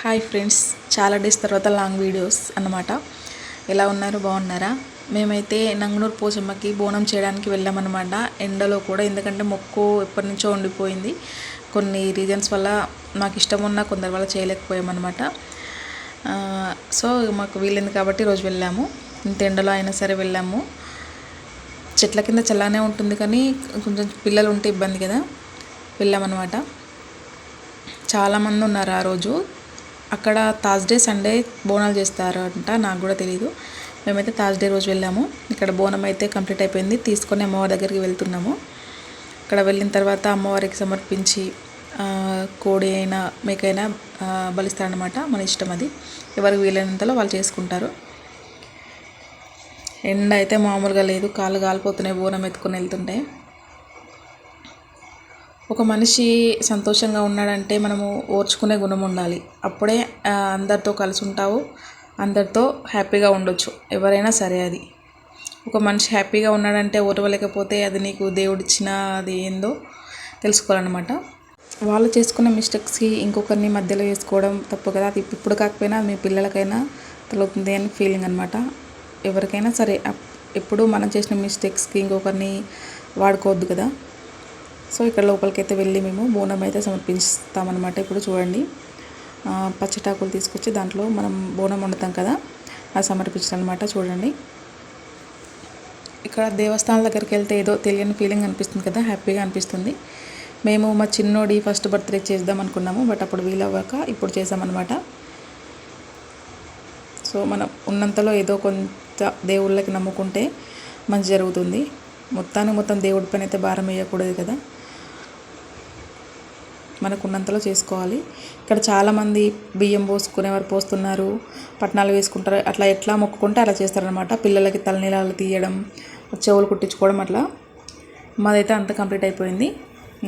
Hi friends చాలా days తర్వాత long videos అన్నమాట. ఎలా ఉన్నారు? బాగున్నారా? మేమైతే నంగనూరు పోచమ్మకి బోనం చేయడానికి వెళ్ళామన్నమాట. ఎండలో కూడా ఎందుకంటే మొక్కు ఎప్పటి నుంచో ఉండిపోయింది. కొన్ని రీజన్స్ వల్ల నాకు ఇష్టం ఉన్న కొందరి వల్ల చేయలేకపోయామన్నమాట. సో మాకు వీలైంది కాబట్టి రోజు వెళ్ళాము. ఇంత ఎండలో అయినా సరే వెళ్ళాము. చెట్ల కింద చల్లానే ఉంటుంది కానీ కొంచెం పిల్లలు ఉంటే ఇబ్బంది కదా. వెళ్ళామన్నమాట. చాలామంది ఉన్నారు ఆ రోజు. అక్కడ థర్స్డే సండే బోనాలు చేస్తారు అంట నాకు కూడా తెలియదు మేమైతే థర్స్డే రోజు వెళ్ళాము. ఇక్కడ బోనం అయితే కంప్లీట్ అయిపోయింది. తీసుకొని అమ్మవారి దగ్గరికి వెళ్తున్నాము. అక్కడ వెళ్ళిన తర్వాత అమ్మవారికి సమర్పించి కోడి అయినా మేకైనా బలిస్తారనమాట మన ఇష్టం అది. ఎవరికి వీలైనంతలో వాళ్ళు చేసుకుంటారు. ఎండ అయితే మామూలుగా లేదు. కాళ్ళు కాలిపోతున్నాయి. బోనం ఎత్తుకొని వెళ్తుంటే. ఒక మనిషి సంతోషంగా ఉన్నాడంటే మనము ఓర్చుకునే గుణం ఉండాలి. అప్పుడే అందరితో కలిసి ఉంటావు అందరితో హ్యాపీగా ఉండొచ్చు. ఎవరైనా సరే అది. ఒక మనిషి హ్యాపీగా ఉన్నాడంటే ఓర్వలేకపోతే అది నీకు దేవుడిచ్చిన అది ఏందో తెలుసుకోవాలన్నమాట. వాళ్ళు చేసుకున్న మిస్టేక్స్కి ఇంకొకరిని మధ్యలో వేసుకోవడం తప్పు కదా. అది ఇప్పుడు కాకపోయినా మీ పిల్లలకైనా తగులుతుంది అని ఫీలింగ్ అనమాట ఎవరికైనా సరే అప్- ఎప్పుడు మనం చేసిన మిస్టేక్స్కి ఇంకొకరిని వాడుకోవద్దు కదా. సో ఇక్కడ లోపలికి అయితే వెళ్ళి మేము బోనం అయితే సమర్పిస్తామన్నమాట ఇప్పుడు చూడండి. పచ్చటాకులు తీసుకొచ్చి దాంట్లో మనం బోనం వండుతాం కదా అది సమర్పించడం అనమాట చూడండి. ఇక్కడ దేవస్థానం దగ్గరికి వెళ్తే ఏదో తెలియని ఫీలింగ్ అనిపిస్తుంది కదా హ్యాపీగా అనిపిస్తుంది. మేము మా చిన్నోడి ఫస్ట్ బర్త్డే చేద్దాం అనుకున్నాము బట్ అప్పుడు వీలవ్వక ఇప్పుడు చేసామన్నమాట సో మనం ఉన్నంతలో ఏదో కొంత దేవుళ్ళకి నమ్ముకుంటే మంచి జరుగుతుంది. మొత్తానికి మొత్తం దేవుడి పైన అయితే భారం వేయకూడదు కదా. మనకు ఉన్నంతలో చేసుకోవాలి. ఇక్కడ చాలామంది బియ్యం పోసుకునేవారు పోస్తున్నారు. పట్నాలు వేసుకుంటారు. అట్లా ఎట్లా మొక్కుకుంటే అలా చేస్తారనమాట పిల్లలకి తలనీలాలు తీయడం చెవులు కుట్టించుకోవడం అట్లా. మాదైతే అంత కంప్లీట్ అయిపోయింది.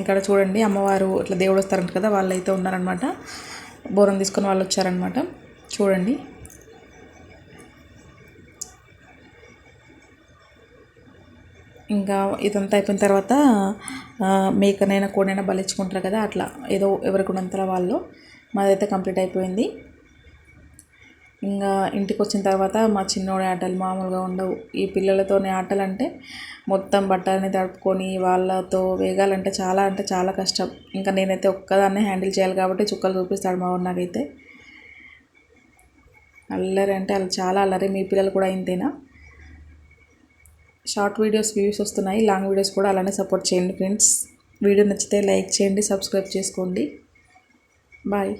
ఇక్కడ చూడండి అమ్మవారు ఇట్లా దేవుడు వస్తారంట కదా వాళ్ళు అయితే ఉన్నారనమాట బోరం తీసుకొని వాళ్ళు వచ్చారనమాట చూడండి. ఇంకా ఇదంతా అయిపోయిన తర్వాత మేకనైనా కోడైనా బలిచ్చుకుంటారు కదా అట్లా. ఏదో ఎవరికి ఉన్నంతలో వాళ్ళు. మాదైతే కంప్లీట్ అయిపోయింది. ఇంకా ఇంటికి వచ్చిన తర్వాత మా చిన్నోడి ఆటలు మామూలుగా ఉండవు. ఈ పిల్లలతోనే ఆటలు అంటే మొత్తం బట్టలని తడుపుకొని వాళ్ళతో వేగాలంటే చాలా అంటే చాలా కష్టం. ఇంకా నేనైతే ఒక్కదాన్నే హ్యాండిల్ చేయాలి కాబట్టి చుక్కలు చూపిస్తాడు మా వాడు నాకైతే. అల్లరి అంటే అలా చాలా అల్లరి. మీ పిల్లలు కూడా ఇంతేనా? షార్ట్ వీడియోస్ వ్యూస్ వస్తున్నాయి. లాంగ్ వీడియోస్ కూడా అలానే సపోర్ట్ చేయండి ఫ్రెండ్స్. వీడియో నచ్చితే లైక్ చేయండి సబ్స్క్రైబ్ చేసుకోండి. బాయ్.